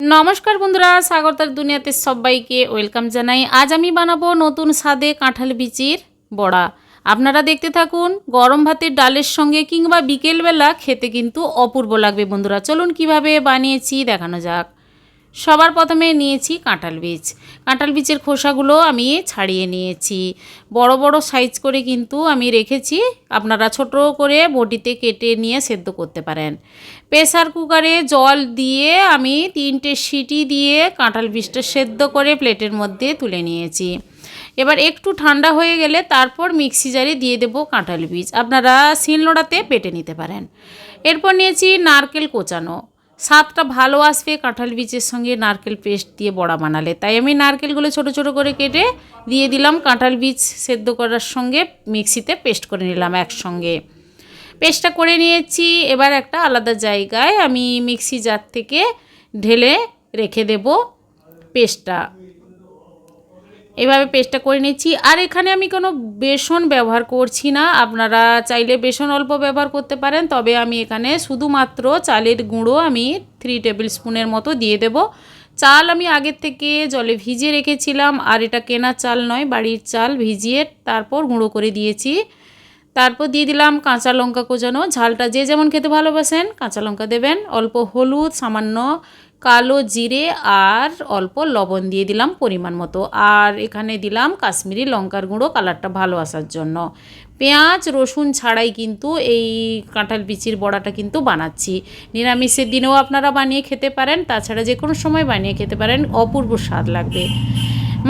নমস্কার বন্ধুরা, স্বাগতার দুনিয়াতে সবাইকে ওয়েলকাম জানাই। আজ আমি বানাবো নতুন স্বাদে কাঁঠাল বিচির বড়া। আপনারা দেখতে থাকুন, গরম ভাতের ডালের সঙ্গে কিংবা বিকেলবেলা খেতে কিন্তু অপূর্ব লাগবে বন্ধুরা। চলুন কীভাবে বানিয়েছি দেখানো যাক। সবার প্রথমে নিয়েছি কাঁঠাল বীজ। কাঁঠাল বীজের খোসাগুলো আমি ছাড়িয়ে নিয়েছি। বড় বড় সাইজ করে কিন্তু আমি রেখেছি। আপনারা ছোট করে বটিতে কেটে নিয়ে সেদ্ধ করতে পারেন। প্রেসার কুকারে জল দিয়ে আমি তিনটে সিটি দিয়ে কাঁঠাল বীজটা সেদ্ধ করে প্লেটের মধ্যে তুলে নিয়েছি। এবার একটু ঠান্ডা হয়ে গেলে তারপর মিক্সি জারে দিয়ে দেব কাঁঠাল বীজ। আপনারা শিলনোড়াতে পেটে নিতে পারেন। এরপর নিয়েছি নারকেল কোচানো। স্বাদটা ভালো আসবে, কাঁঠাল বীজের সঙ্গে নারকেল পেস্ট দিয়ে বড়া বানালে। তাই আমি নারকেলগুলো ছোট ছোট করে কেটে দিয়ে দিলাম, কাঁঠাল বীজ সেদ্ধ করার সঙ্গে মিক্সিতে পেস্ট করে নিলাম একসঙ্গে। পেস্টটা করে নিয়েছি, এবার একটা আলাদা জায়গায় আমি মিক্সি জার থেকে ঢেলে রেখে দেব পেস্টটা। এভাবে পেস্টটা করে নিচ্ছি। আর এখানে আমি কোনো বেসন ব্যবহার করছি না। আপনারা চাইলে বেসন অল্প ব্যবহার করতে পারেন, তবে আমি এখানে শুধুমাত্র চালের গুঁড়ো আমি থ্রি টেবিল স্পুনের মতো দিয়ে দেব। চাল আমি আগের থেকে জলে ভিজিয়ে রেখেছিলাম, আর এটা কেনা চাল নয়, বাড়ির চাল ভিজিয়ে তারপর গুঁড়ো করে দিয়েছি। তারপর দিয়ে দিলাম কাঁচা লঙ্কা কোচানো ঝালটা যে যেমন খেতে ভালোবাসেন, কাঁচা লঙ্কা দেবেন। অল্প হলুদ, সামান্য কালো জিরে আর অল্প লবণ দিয়ে দিলাম পরিমাণ মতো। আর এখানে দিলাম কাশ্মীরি লঙ্কার গুঁড়ো, কালারটা ভালো আসার জন্য। পেঁয়াজ, রসুন ছাড়াই কিন্তু এই কাঁঠাল বিচির বড়াটা কিন্তু বানাচ্ছি। নিরামিষের দিনেও আপনারা বানিয়ে খেতে পারেন, তাছাড়া যে কোনো সময় বানিয়ে খেতে পারেন, অপূর্ব স্বাদ লাগবে।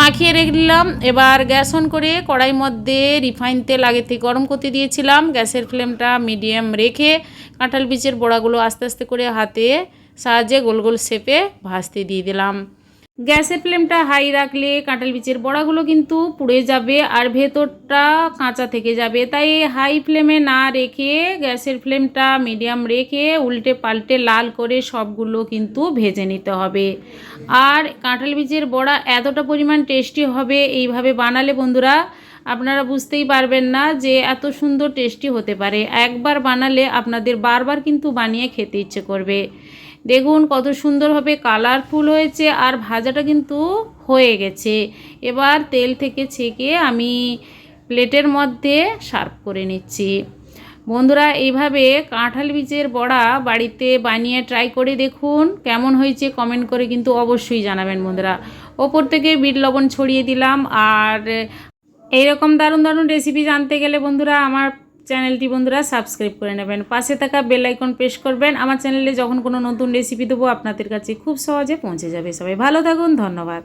মাখিয়ে রেখে দিলাম এবার গ্যাস অন করে কড়াই মধ্যে রিফাইন তেল আগে থেকে গরম করতে দিয়েছিলাম। গ্যাসের ফ্লেমটা মিডিয়াম রেখে কাঁঠাল বীজের বড়াগুলো আস্তে আস্তে করে হাতে সাহায্যে গোল গোল শেপে ভাজতে দিয়ে দিলাম। গ্যাসের ফ্লেমটা হাই রাখলে কাঁঠাল বীজের বড়াগুলো কিন্তু পুড়ে যাবে আর ভেতরটা কাঁচা থেকে যাবে। তাই হাই ফ্লেমে না রেখে গ্যাসের ফ্লেমটা মিডিয়াম রেখে উল্টে পাল্টে লাল করে সবগুলো কিন্তু ভেজে নিতে হবে। আর কাঁঠাল বীজের বড়া এতটা পরিমাণ টেস্টি হবে এইভাবে বানালে বন্ধুরা আপনারা বুঝতেই পারবেন না যে এত সুন্দর টেস্টি হতে পারে। একবার বানালে আপনাদের বারবার কিন্তু বানিয়ে খেতে ইচ্ছে করবে। দেখুন কত সুন্দরভাবে কালারফুল হয়েছে আর ভাজাটা কিন্তু হয়ে গেছে। এবার তেল থেকে ছেঁকে আমি প্লেটের মধ্যে সার্ভ করে নিচ্ছি। বন্ধুরা, এইভাবে কাঁঠাল বীজের বড়া বাড়িতে বানিয়ে ট্রাই করে দেখুন কেমন হয়েছে কমেন্ট করে কিন্তু অবশ্যই জানাবেন বন্ধুরা। ওপর থেকে বিট লবণ ছড়িয়ে দিলাম আর এইরকম দারুণ দারুণ রেসিপি জানতে গেলে বন্ধুরা, আমার চ্যানেলটি বন্ধুরা সাবস্ক্রাইব করে নেবেন। পাশে থাকা বেল আইকন প্রেস করবেন। আমার চ্যানেলে যখন কোনো নতুন রেসিপি দেবো, আপনাদের কাছে খুব সহজে পৌঁছে যাবে। সবাই ভালো থাকুন, ধন্যবাদ।